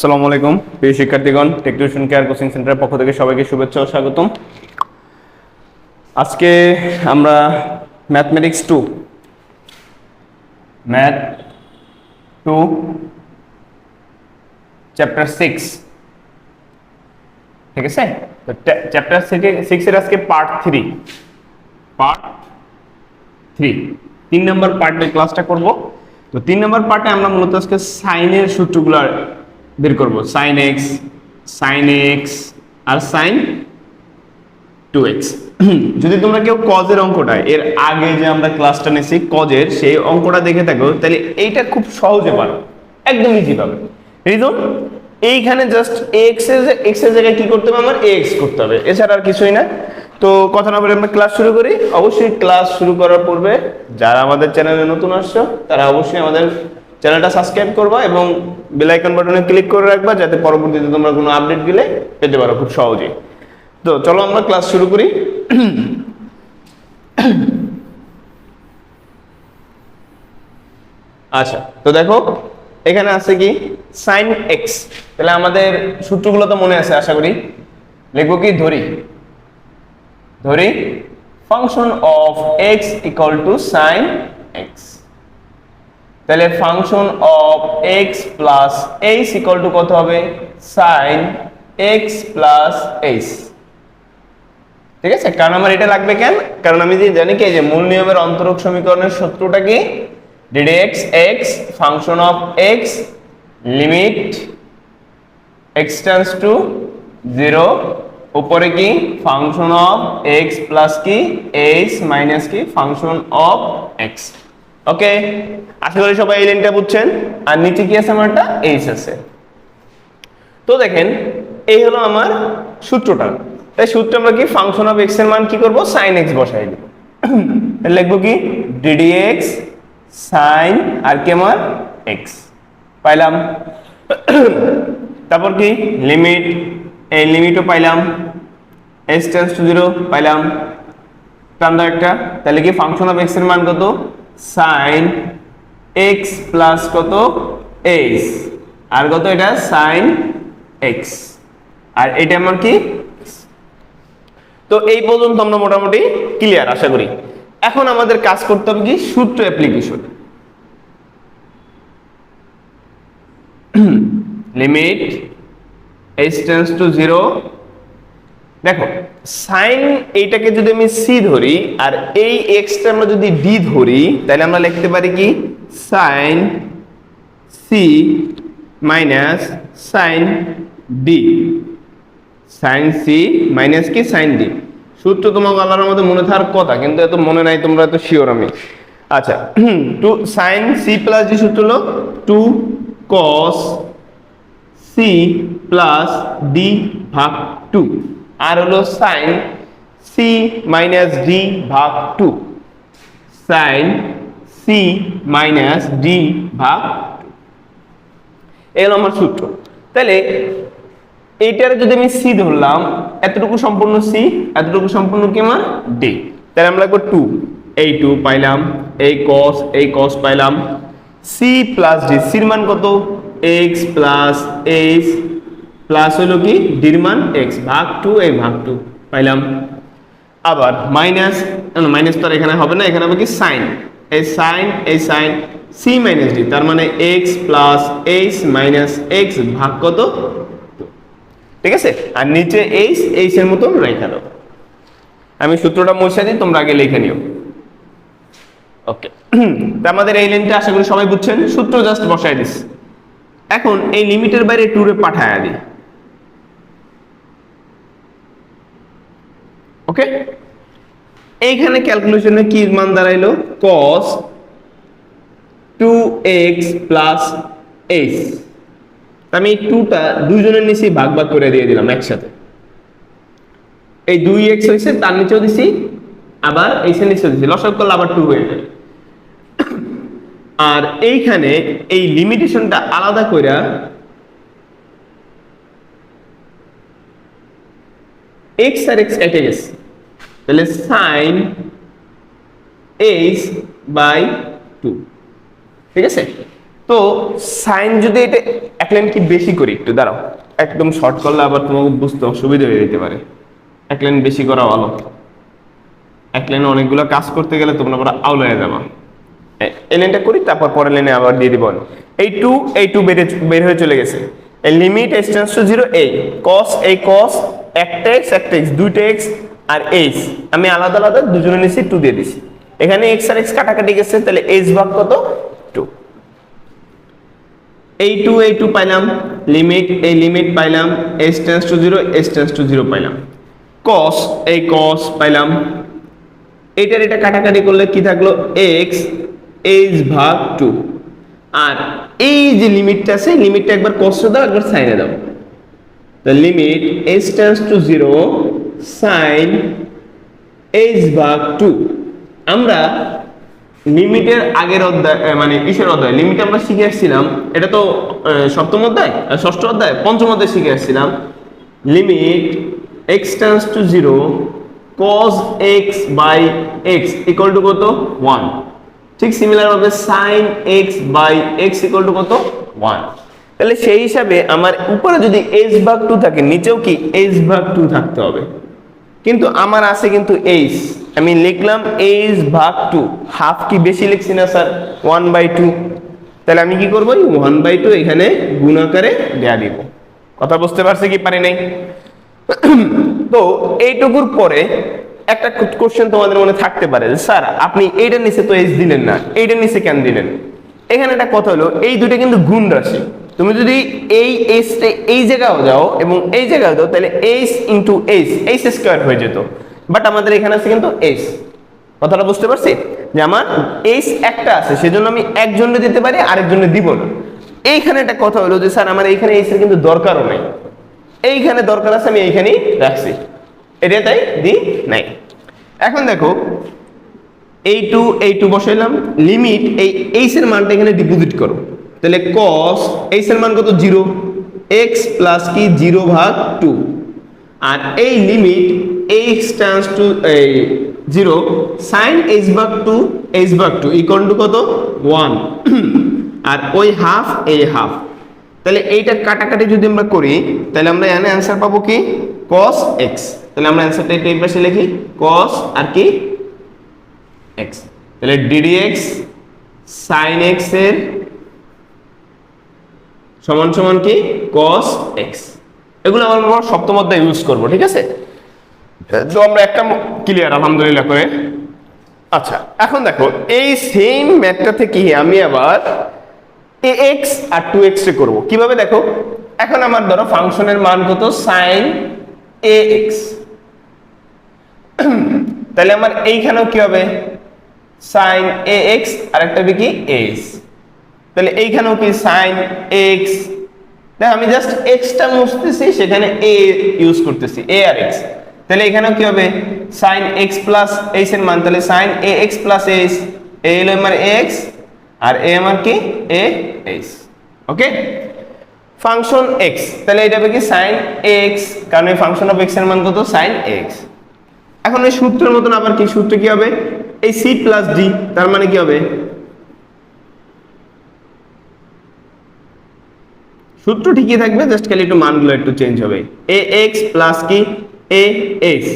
আসসালামু আলাইকুম। প্রিয় শিক্ষার্থীগণ টেকনিশন কেয়ার কোচিং সেন্টারের পক্ষ থেকে সবাইকে শুভেচ্ছা ও স্বাগতম। আজকে আমরা mathematics two math two chapter six ঠিক আছে? তো চ্যাপ্টার সিক্সের আজকে পার্ট থ্রি পার্ট থ্রি তিন নম্বর পার্টের ক্লাসটা করব। তো তিন নম্বর পার্টে আমরা মূলত আজকে সাইনের সূত্রগুলো বের করব। সাইন এক্স সাইন এক্স আর সাইন টু এক্স যদি তোমরা কেউ কজের অঙ্কটা, এর আগে যে আমরা ক্লাসটা নিয়েছি কজের সেই অঙ্কটা দেখে থাকো, তাহলে এইটা খুব সহজে পারো। একদম ইজি পাবে। রিজন এইখানে জাস্ট এক্সের এক্সের জায়গায় কি করতে হবে? আমার এক্স করতে হবে। এছাড়া আর কিছুই না। তো কথা না বলে আমরা ক্লাস শুরু করি। অবশ্যই ক্লাস শুরু করার পূর্বে, যারা আমাদের চ্যানেলে নতুন আসছো, তারা অবশ্যই আমাদের চ্যানেলটা সাবস্ক্রাইব করবা এবং বেল আইকন বাটনে ক্লিক করে রাখবা যাতে পরবর্তীতে তোমরা কোনো আপডেট গেলে পেতে পারো খুব সহজেই তো চলো আমরা ক্লাস শুরু করি। আচ্ছা তো দেখো, এখানে আছে কি? সাইন এক্স তাহলে আমাদের সূত্রগুলো তো মনে আছে, আশা করি। লিখব কি? ধরি। ধরি। Function of x equal to sine x তাহলে function of x plus h equal to কত হবে? সাইন এক্স প্লাস এইচ ঠিক আছে? কারণ আমার এটা লাগবে কেন? কারণ আমি যে জানি কি যে মূল নিয়মের অন্তরক সমীকরণের সূত্রটা কি? ddx x function of x limit tends to 0 উপরে কি? ফাংশন অফ x প্লাস কি? h মাইনাস কি? ফাংশন অফ x ওকে, আশা করি সবাই এই লাইনটা বুঝছেন। আর নিচে কি আছে আমারটা? H আছে। তো দেখেন, এই হলো আমার সূত্রটা। তাই সূত্রে আমরা কি ফাংশন অফ x এর মান কি করব? sin x বসাই দিব। লিখব কি? ddx sin আর কি আমার x পাইলাম। তারপর কি? লিমিট এই লিমিটও পাইলাম। s টেন্ডস টু 0 পাইলাম। টান্দা একটা, তাহলে কি ফাংশন অফ x এর মান কত? Sin x প্লাস কত? h আর কত এটা? sin x আর এটা আমার কি? তো এই পর্যন্ত আমরা মোটামুটি ক্লিয়ার আশা করি। এখন আমাদের কাজ করতে হবে কি? সূত্র application limit h tends to 0 দেখো সাইন এইটাকে যদি আমি সি ধরি আর এই এক্সটা আমরা যদি ডি ধরি, তাহলে আমরা লিখতে পারি কি? Sine c minus sine d sine c minus কি? সাইন ডি সূত্র তোমাকে আল্লাহর মধ্যে মনে থাকার কথা, কিন্তু এত মনে নাই, তোমরা এত শিওর আমি। আচ্ছা two sine c plus d সূত্র হলো two cos c plus d ভাগ টু আর হলো সাইন সি মাইনাস ডি ভাগ two sine c minus d ভাগ এলো আমার সূত্র। তাহলে এইটার যদি আমি সি ধরলাম, এতটুকু সম্পূর্ণ সি এতটুকু সম্পূর্ণ কি আমার ডি তাহলে আমরা লিখব টু এই টু পাইলাম, এই কস এই কস পাইলাম। সি প্লাস ডি সির মান কত? এক্স প্লাস এইচ প্লাস হলো কি? ডির মান এক্স ভাগ টু এই ভাগ টু পাইলাম। আবার মাইনাস মাইনাস তো এখানে হবে না, এখানে হবে কি? সাইন এই সাইন এই সাইন সি মাইনাস ডি তার মানে x plus h minus x ভাগ কত? ঠিক আছে? আর নিচে এইচ এইচ এর মতন রেখে দাও। আমি সূত্রটা মুছে দিই, তোমরা আগে লিখে নিও। ওকে। তা আমাদের এই লাইনটা আশা করি সবাই বুঝছেন। সূত্র জাস্ট বসাই দিস। এখন এই লিমিটের বাইরে টুরে পাঠায় দিই ওকে এইখানে ক্যালকুলেশনে কি মান দাঁড়াইলো? cos 2x প্লাস h আমি টুটা দুইজনের নিচে ভাগ ভাগ করে দিয়ে দিলাম একসাথে। এই দুই এক্স হয়েছে তার নিচেও দিছি, আবার এইসের নিচেও দিছি। লসক করলে আবার টু হয়ে যায়। আর এইখানে এই লিমিটেশনটা আলাদা কইরা এক্স আর এক্স কেটে গেছে। তাহলে সাইন এইচ বাই টু ঠিক আছে? তো সাইন যদি এটা এক লাইন কি বেশি করি, একটু দাঁড়াও, একদম শর্ট করলে আবার তোমাকে বুঝতে অসুবিধা হয়ে যেতে পারে। এক লাইন বেশি করা ভালো। এক লাইনে অনেকগুলো কাজ করতে গেলে তোমরা আবার হয়ে যাবা। এই লাইনটা করি, তারপর পরের লাইনে আবার দিয়ে দিব এই টু এই টু বেড়ে, বের হয়ে চলে গেছে। Limit x tends to zero এই কস এই কস একটা এক্স একটা এক্স দুইটা এক্স আর এইচ আমি আলাদা আলাদা দুজনে নিচে টু দিয়ে দিছি এখানে এক্স আর এক্স কাটাকাটি গেছে, তাহলে এইচ ভাগ কত? টু এই টু এই টু পাইলাম লিমিট এই লিমিট পাইলাম s tends to zero s tends to zero পাইলাম। কস এই কস পাইলাম। এটার এটা কাটাকাটি করলে কি থাকল? এক্স এইচ ভাগ টু আর এই যে লিমিটটা আছে, লিমিটটা একবার কষ্ট দাও, একবার সাইনে দাও। Limit s tends to 0 sin h ভাগ 2 আমরা লিমিটের আগের অধ্যায় মানে কিসের অধ্যায়, লিমিট আমরা শিখে আসছিলাম, এটা তো সপ্তম অধ্যায় ষষ্ঠ অধ্যায়? পঞ্চম অধ্যায় শিখে আসছিলাম। Limit x tends to 0 cos x by x equal to কত? 1 ঠিক সিমিলার ভাবে sin x by x equal to কত? 1 তাহলে সেই হিসাবে আমার উপরে যদি h ভাগ 2 থাকে, নিচেও কি h ভাগ 2 থাকতে হবে? কিন্তু আমার আছে কিন্তু h আমি লিখলাম h ভাগ টু। হাফ কি বেশি লিখছি না স্যার? One by two. তাহলে আমি কি করব? ওয়ান বাই টু এখানে গুণ আকারে দেয়া দিব। কথা বুঝতে পারছে কি পারি নাই? তো এইটুকুর পরে একটা কোশ্চেন তোমাদের মনে থাকতে পারে যে, স্যার আপনি এইটার নিচে তো এইচ দিলেন না। এইটার নিচে কেন দিলেন? এখানে একটা কথা হলো এই দুটো কিন্তু গুণ রাশি। তুমি যদি এই এইচটা এই জায়গাও যাও এবং এই জায়গাও যাও, তাহলে h into h h square হয়ে যেত। বাট আমাদের এখানে আছে কিন্তু এইচ কথাটা বুঝতে পারছি? যে আমার এইচ একটা আছে, সেজন্য আমি একজনে দিতে পারি আরেকজনে দিব না। এইখানে একটা কথা হলো যে, স্যার, আমার এইখানে এইচের কিন্তু দরকারও নেই। এইখানে দরকার আছে, আমি এইখানেই রাখছি। এটা তাই দি নাই। এখন দেখো এই টু এই টু বসাইলাম। লিমিট এই এইচ এর মানটা এখানে ডিপোজিট করো। তাহলে কস এই এর মান কত? জিরো এক্স প্লাস কি? জিরো ভাগ টু আর এই লিমিট এইচ টান্স টু এই জিরো সাইন এইচ ভাগ টু এইচ ভাগ টু ইকন টু কত? ওয়ান আর ওই হাফ এই হাফ তাহলে এইটা কাটাকাটি যদি আমরা করি, তাহলে আমরা এখানে অ্যান্সার পাবো কি? কস এক্স তাহলে আমরা অ্যান্সারটা এই পাশে লিখি। কস আর কি? এক্স তাহলে ddx sin x এর সমান সমান কি? cos x এগুলো আমরা সপ্তম অধ্যায়ে ইউজ করব, ঠিক আছে? তো আমরা একটা ক্লিয়ার আলহামদুলিল্লাহ করে। আচ্ছা এখন দেখো, এই সেম ম্যাথটা থেকে আমি আবার এ এক্স আর টু এক্স এ করব। কীভাবে দেখো? এখন আমার ধরো ফাংশনের মান কত? সাইন এ এক্স তাহলে আমার এইখানেও কি হবে? সাইন এ এক্স আর একটা হবে কি? এক্স তাহলে এইখানেও কি সাইন এক্স দেখ, আমি জাস্ট এক্সটা মুছতেছি, সেখানে এ ইউজ করতেছি এ আর এক্স তাহলে এখানেও কি হবে? সাইন এক্স প্লাস এইচ এর মান, তাহলে sine a x plus h a হলো আমার এক্স আর এ আমার কি? A h okay function x তাহলে এটা হবে কি? সাইন এক্স কারণ এই ফাংশন অফ এক্সের মান কত? সাইন এক্স এখন এই সূত্রের মতন আবার কি? সূত্র কি হবে? এই সি প্লাস ডি তার মানে কি হবে? সূত্র ঠিকই থাকবে জাস্ট খালি একটু মানগুলো একটু চেঞ্জ হবে। এ এক্স প্লাস কি? A x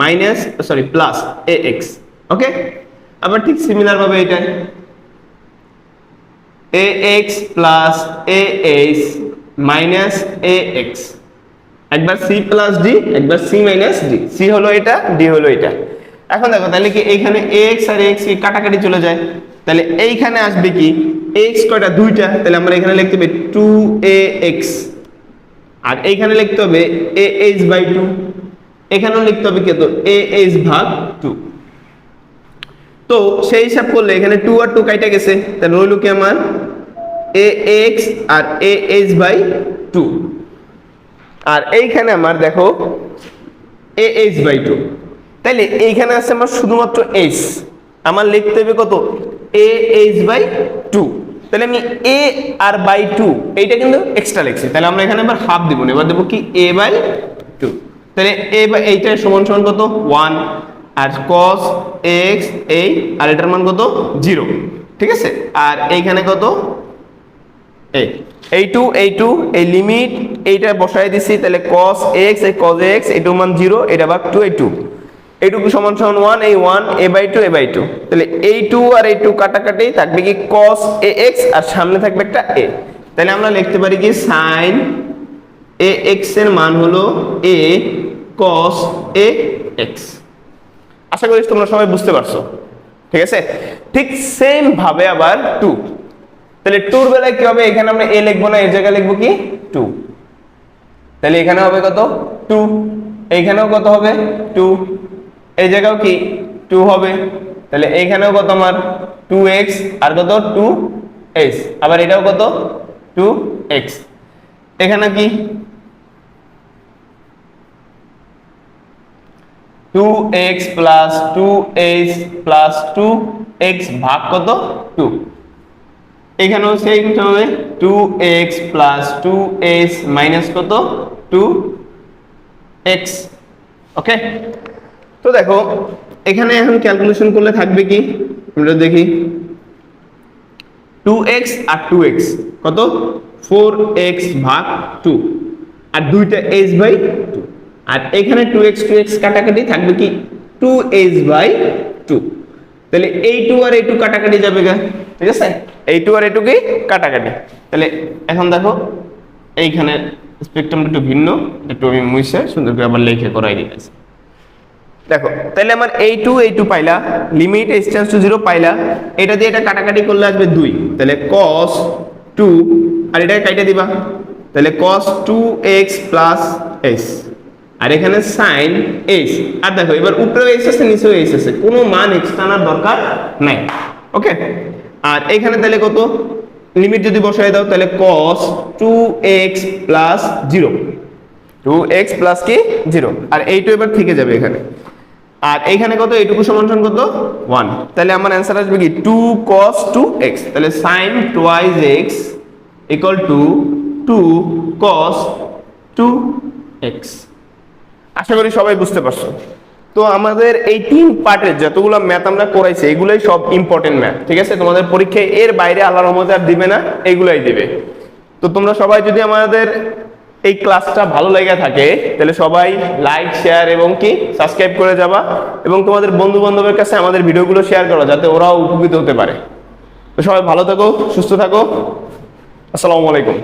minus sorry plus a x okay আবার ঠিক সিমিলার ভাবে এটা। A x plus a h minus a x একবার সি প্লাস ডি একবার সি মাইনাস ডি সি হলো এটা ডি হলো এটা। এখন দেখো, তাহলে কি এইখানে এক্স আর এক্স কি কাটাকাটি চলে যায়? তাহলে এইখানে আসবে কি? এক্স কয়টা? দুইটা। তাহলে আমরা এখানে লিখতে হবে টু এ এক্স আর এইখানে লিখতে হবে এ এইচ বাই টু এখানেও লিখতে হবে কত এ এইচ ভাগ টু তো সেই হিসাব করলে এখানে টু আর টু কাইটা গেছে। তাহলে রইল কি আমার? এ এক্স আর এ এইচ বাই টু আর এইখানে আমার দেখো এ এইচ বাই টু তাইলে এইখানে আছে আমার শুধুমাত্র এইচ আমার লিখতে হবে কত? এ এইচ বাই টু তাহলে আমি এ আর বাই টু এইটা কিন্তু এক্সট্রা লিখছি। তাহলে আমরা এখানে এবার হাফ দিব এবার দেবো কি? এ বাই টু তাহলে এ বাই এইটা সমান সমান কত? ওয়ান আর কস এক্স এই আর এটার মান কত? জিরো ঠিক আছে? আর এইখানে কত? এ এই টু এই টু এই লিমিট এইটা বসাই দিছি। তাহলে cos এক্স এই cos x এইটু মান জিরো এটা ভাগ টু এই টু এইটুকু সমান সমান ওয়ান এই one a by two a by two তাহলে এই টু আর এই টু কাটাকাটি থাকবে কি কস এ এক্স আর সামনে থাকবে একটা এ তাহলে আমরা লিখতে পারি কি সাইন এ এক্সের মান হলো এ কস এ এক্স আশা করি তোমরা সবাই বুঝতে পারছ। ঠিক আছে? ঠিক সেম ভাবে আবার টু তাহলে টুর বেলায় কি হবে? এখানে আমরা এ লিখব না, এর জায়গায় লিখব কি? টু তাহলে এখানে হবে কত? টু এইখানেও কত হবে? টু এই জায়গাও কি টু হবে? তাহলে এইখানেও কত আমার টু এক্স আর কত? টু এক্স আবার এটাও কত? টু এক্স এখানে কি? Two x plus two x plus two x ভাগ কত? টু এখানেও সেম হবে। Two x plus two x minus কত? টু এক্স ওকে তো দেখো, এখানে এখন ক্যালকুলেশন করলে থাকবে কি? আমরা দেখি। টু এক্স আর টু এক্স কত? ফোর এক্স ভাগ টু আর দুইটা এইচ বাই টু আর এখানে টু এক্স টু এক্স কাটাকাটি থাকবে কি? টু এইচ বাই টু তাহলে এই টু আর এই টু কাটাকাটি যাবে গা, ঠিক আছে? এই টু আর এই টু কি? কাটাকাটি, তাহলে এখন দেখো, এইখানে স্পেকট্রামটা একটু ভিন্ন, একটু আমি মুইছে সুন্দর করে আবার লেখে করাই দিয়েছি দেখো, তাহলে আমার এই টু এই টু পাইলা limit s tends to zero পাইলা, এটা দিয়ে এটা কাটাকাটি করলে আসবে দুই। তাহলে কস টু আর এটাকে কাইটা দিবা? তাহলে cos two x plus s আর এখানে সাইন এস আর দেখো, এবার উপরে এস আছে নিচেও এস আছে, কোনো মান এক্সট্রা আনার দরকার নাই। ওকে? আর এখানে তাহলে কত? লিমিট যদি বসাই দাও, তাহলে cos two x plus zero two x plus কি? জিরো আর এইটু এবার থেকে যাবে এখানে। আর এইখানে কত? এইটুকু সমান সমান কত? ওয়ান তাহলে আমার অ্যান্সার আসবে কি? টু কস টু এক্স তাহলে sine twice x equal to two cos two x আশা করি সবাই বুঝতে পারছ। তো আমাদের এই তিন পার্টের যতগুলো ম্যাথ আমরা করাইছি, এগুলোই সব ইম্পর্টেন্ট ম্যাথ ঠিক আছে? তোমাদের পরীক্ষায় এর বাইরে আল্লাহর রহমতে আর দিবে না, এগুলাই দিবে। তো তোমরা সবাই যদি আমাদের এই ক্লাসটা ভালো লেগে থাকে, তাহলে সবাই লাইক শেয়ার এবং কি সাবস্ক্রাইব করে যাবা এবং তোমাদের বন্ধু বান্ধবের কাছে আমাদের ভিডিওগুলো শেয়ার করো যাতে ওরাও উপকৃত হতে পারে। তো সবাই ভালো থাকো, সুস্থ থাকো। আসসালামু আলাইকুম।